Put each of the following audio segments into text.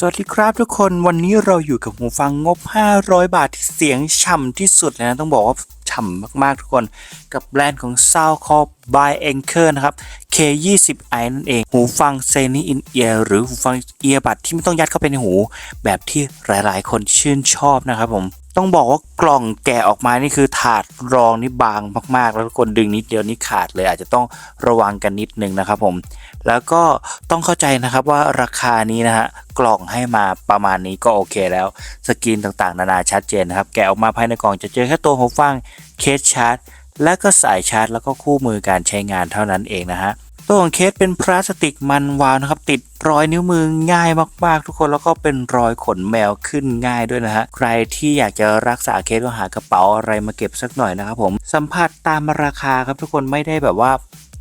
สวัสดีครับทุกคนวันนี้เราอยู่กับหูฟังงบ 500 บาทที่เสียงฉ่ำที่สุดเลยนะ ต้องบอกว่าฉ่ำมาก ๆ ทุกคนกับแบรนด์ของ Soundcore by Anchor นะครับ K20i นั่นเอง หูฟัง Sony in ear หรือหูฟังเอียบัดที่ไม่ต้องยัดเข้าไปในหู แบบที่หลายๆ คนชื่นชอบนะครับผมต้องบอกว่ากล่องแกะออกมานี่คือถาดรองนี่บางมาก ๆ แล้วทุกคนดึงนิดเดียวนี่ขาดเลยอาจจะต้องระวังกันนิดนึงนะครับผม แล้วก็ต้องเข้าใจนะครับว่าราคานี้นะฮะกล่องให้มาประมาณนี้ก็โอเคแล้ว สกรีนต่างๆ นานาชัดเจนนะครับ แกะออกมาภายในกล่องจะเจอแค่ตัวหูฟังเคสชาร์จ และก็สายชาร์จ แล้วก็คู่มือการใช้งานเท่านั้นเองนะฮะตัวของเคสเป็นพลาสติกมันวาวนะครับ ติดรอยนิ้วมือง่ายมากๆ ทุกคนแล้วก็เป็นรอยขนแมวขึ้นง่ายด้วยนะฮะใครที่อยากจะรักษาเคสก็หากระเป๋าอะไรมาเก็บสักหน่อยนะครับผมสัมผัสตามราคาครับทุกคนไม่ได้แบบว่า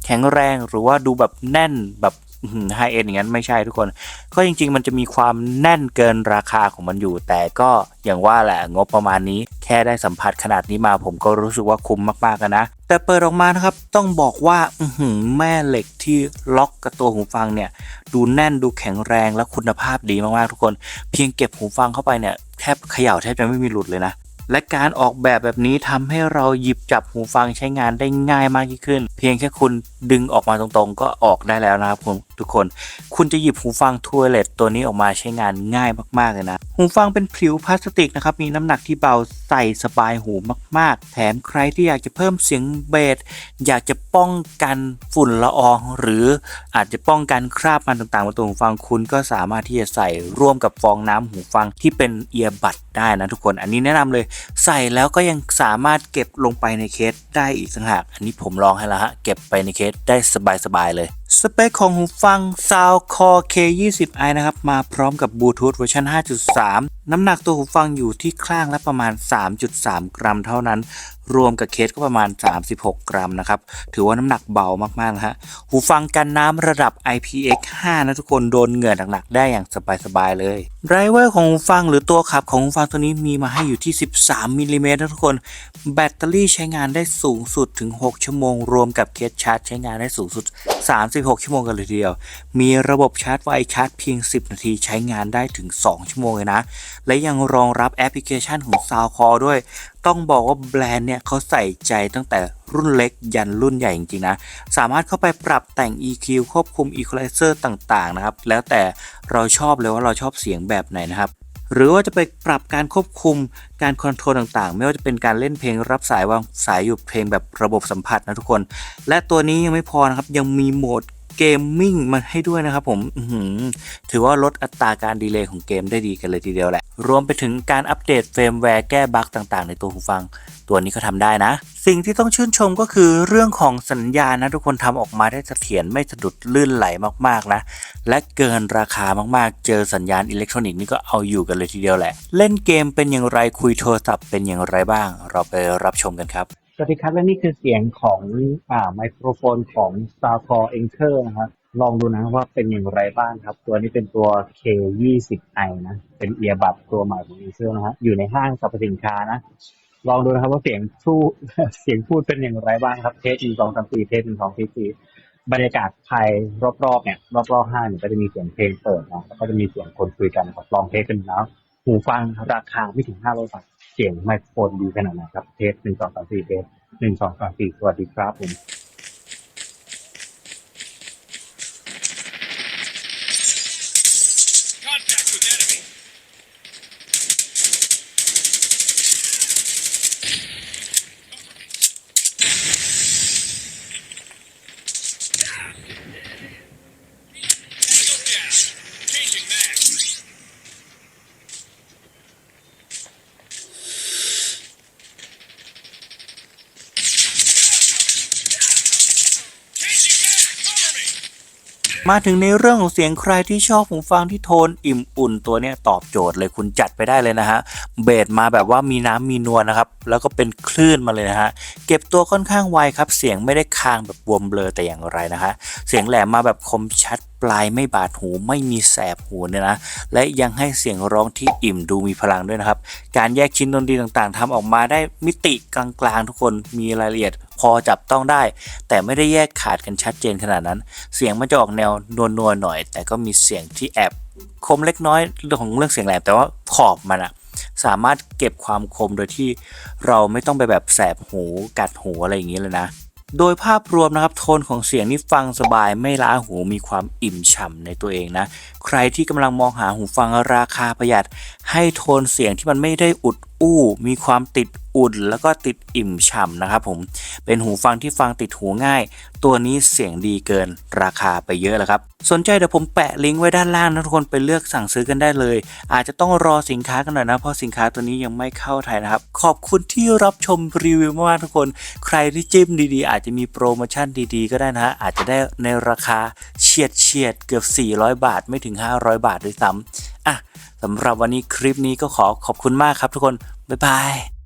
แข็งแรงหรือว่าดูแบบแน่นแบบไฮเอ็นอย่างนั้นไม่ใช่ทุกคน ก็จริง ๆ มันจะมีความแน่นเกินราคาของมันอยู่ แต่ก็อย่างว่าแหละงบประมาณนี้ แค่ได้สัมผัสขนาดนี้มาผมก็รู้สึกว่าคุ้มมากๆนะ แต่เปิดออกมานะครับ ต้องบอกว่าอแม่เหล็กที่ล็อกกับตัวหูฟังเนี่ย ดูแน่นดูแข็งแรงและคุณภาพดีมากๆทุกคน เพียงเก็บหูฟังเข้าไปเนี่ยแทบเขย่าแทบจะไม่มีหลุดเลยนะ และการออกแบบแบบนี้ทำให้เราหยิบจับหูฟังใช้งานได้ง่ายมากยิ่งขึ้น เพียงแค่คุณดึงออกมาตรงๆ ก็ออกได้แล้วนะครับคุณ ทุกคน คุณจะหยิบหูฟังทัวร์เลตตัวนี้ออกมาใช้งานง่ายมากๆเลยนะ หูฟังเป็นผิวพลาสติกนะครับ มีน้ำหนักที่เบาใส่สบายหูมาก ๆ แถมใครที่อยากจะเพิ่มเสียงเบสอยากจะป้องกันฝุ่นละออง หรืออาจจะป้องกันคราบมันต่างๆบนตัวหูฟังคุณก็สามารถที่จะใส่ร่วมกับฟองน้ำหูฟังที่เป็นเอียบัดได้นะทุกคน อันนี้แนะนำเลยใส่แล้วก็ยังสามารถเก็บลงไปในเคสได้อีกต่างหาก อันนี้ผมลองให้แล้วฮะ เก็บไปในเคสได้สบายๆเลย สเปคของหูฟัง Soundcore K20i นะครับ มาพร้อมกับบลูทูธเวอร์ชัน5.3 น้ำหนักตัวหูฟังอยู่ที่ข้างละประมาณ 3.3 กรัมเท่านั้น รวมกับเคสก็ประมาณ 36 กรัมนะครับ ถือว่าน้ำหนักเบามากๆนะฮะ หูฟังกันน้ำระดับ IPX5 นะทุกคนโดนเหงื่อหนักๆได้อย่างสบายๆเลยไดรเวอร์ของหูฟังหรือตัวขับของหูฟังตัวนี้มีมาให้อยู่ที่ 13มิลลิเมตรนะทุกคน แบตเตอรี่ใช้งานได้สูงสุดถึง 6 ชั่วโมง รวมกับเคสชาร์จใช้งานได้สูงสุด 36 ชั่วโมงกันเลยทีเดียว มีระบบชาร์จไวชาร์จเพียง 10 นาทีใช้งานได้ถึง 2 ชั่วโมงเลยนะ และยังรองรับแอปพลิเคชันของ Soundcore ด้วย ต้องบอกว่าแบรนด์เนี่ยเขาใส่ใจตั้งแต่รุ่นเล็กยันรุ่นใหญ่จริงๆนะ สามารถเข้าไปปรับแต่ง EQ ควบคุม Equalizer ต่างๆนะครับ แล้วแต่เราชอบเลยว่าเราชอบเสียงแบบไหนนะครับหรือว่าจะไปปรับการควบคุมการคอนโทรลต่างๆ ไม่ว่าจะเป็นการเล่นเพลงรับสายวางสายอยู่เพลงแบบระบบสัมผัสนะทุกคน และตัวนี้ยังไม่พอนะครับ ยังมีโหมด เกมมิ่งมาให้ด้วยนะครับผมถือว่าลดอัตราการดีเลย์ของเกมได้ดีกันเลยทีเดียวแหละ รวมไปถึงการอัปเดตเฟรมแวร์แก้บั๊กต่างๆ ในตัวหูฟัง ตัวนี้ก็ทำได้นะ สิ่งที่ต้องชื่นชมก็คือเรื่องของสัญญาณนะทุกคนทำออกมาได้เสถียรไม่สะดุดลื่นไหลมากๆนะ และเกินราคามากๆ เจอสัญญาณอิเล็กทรอนิกส์นี่ก็เอาอยู่กันเลยทีเดียวแหละ เล่นเกมเป็นอย่างไรคุยโทรศัพท์เป็นอย่างไรบ้าง เราไปรับชมกันครับ สวัสดีครับและนี่คือเสียงของอ่าไมโครโฟนของ Starcore Anchor นะครับลองดูนะว่าเป็นอย่างไรบ้างครับ ตัวนี้เป็นตัว K20i นะ เป็นเอียบัดตัวใหม่ของ Anchor นะฮะอยู่ในห้างสรรพสินค้านะ ลองดูนะครับว่าเสียงพูดเสียงพูดเป็นอย่างไรบ้างครับ เทสหนึ่งสองสามสี่เทสหนึ่งสองสี่สี่บรรยากาศภายรอบๆเนี่ยรอบๆห้างเนี่ยก็จะมีเสียงเพลงเปิดนะแล้วก็จะมีเสียงคนคุยกันครับลองเทสกันแล้วหูฟังราคาไม่ถึงห้าร้อยบาท เสียงไมโครโฟนดีขนาดไหนครับ เทสหนึ่งสองสามสี่เทสหนึ่งสองสามสี่สวัสดีครับผม มาถึงในเรื่องของเสียงใครที่ชอบหูฟังที่โทนอิ่มอุ่นตัวเนี้ยตอบโจทย์เลยคุณจัดไปได้เลยนะฮะเบสมาแบบว่ามีน้ำมีนวลนะครับ แล้วก็เป็นคลื่นมาเลยนะฮะเก็บตัวค่อนข้างไวครับ เสียงไม่ได้ค้างแบบวมเบลอแต่อย่างไรนะฮะเสียงแหลมมาแบบคมชัดปลายไม่บาดหูไม่มีแสบหูเนี่ยนะ และยังให้เสียงร้องที่อิ่มดูมีพลังด้วยนะครับ การแยกชิ้นดนตรีต่างๆทำออกมาได้มิติกลางๆ ทุกคนมีรายละเอียด พอจับต้องได้ แต่ไม่ได้แยกขาดกันชัดเจนขนาดนั้น เสียงมันจะออกแนวนวลๆหน่อย แต่ก็มีเสียงที่แอบคมเล็กน้อยเรื่องของเรื่องเสียงแหลมแต่ว่าขอบมันอะสามารถเก็บความคมโดยที่เราไม่ต้องไปแบบแสบหูกัดหูอะไรอย่างนี้เลยนะโดยภาพรวมนะครับโทนของเสียงนี่ฟังสบายไม่ล้าหูมีความอิ่มฉ่ำในตัวเองนะ ใครที่กำลังมองหาหูฟังราคาประหยัด ให้โทนเสียงที่มันไม่ได้อุด อู้มีความติดอุ่นแล้วก็ติดอิ่มฉ่ำนะครับผมเป็นหูฟังที่ฟังติดหูง่าย ตัวนี้เสียงดีเกินราคาไปเยอะแล้วครับ สนใจเดี๋ยวผมแปะลิงก์ไว้ด้านล่างนะทุกคนไปเลือกสั่งซื้อกันได้เลย อาจจะต้องรอสินค้ากันหน่อยนะ เพราะสินค้าตัวนี้ยังไม่เข้าไทยนะครับ ขอบคุณที่รับชมรีวิวมากทุกคน ใครที่จิ้มดีๆ อาจจะมีโปรโมชั่นดีๆ ก็ได้นะฮะอาจจะได้ในราคาเฉียดเฉียดเกือบ 400 บาทไม่ถึง 500 บาทด้วยซ้ำ สำหรับวันนี้คลิปนี้ก็ขอขอบคุณมากครับทุกคน บ๊ายบาย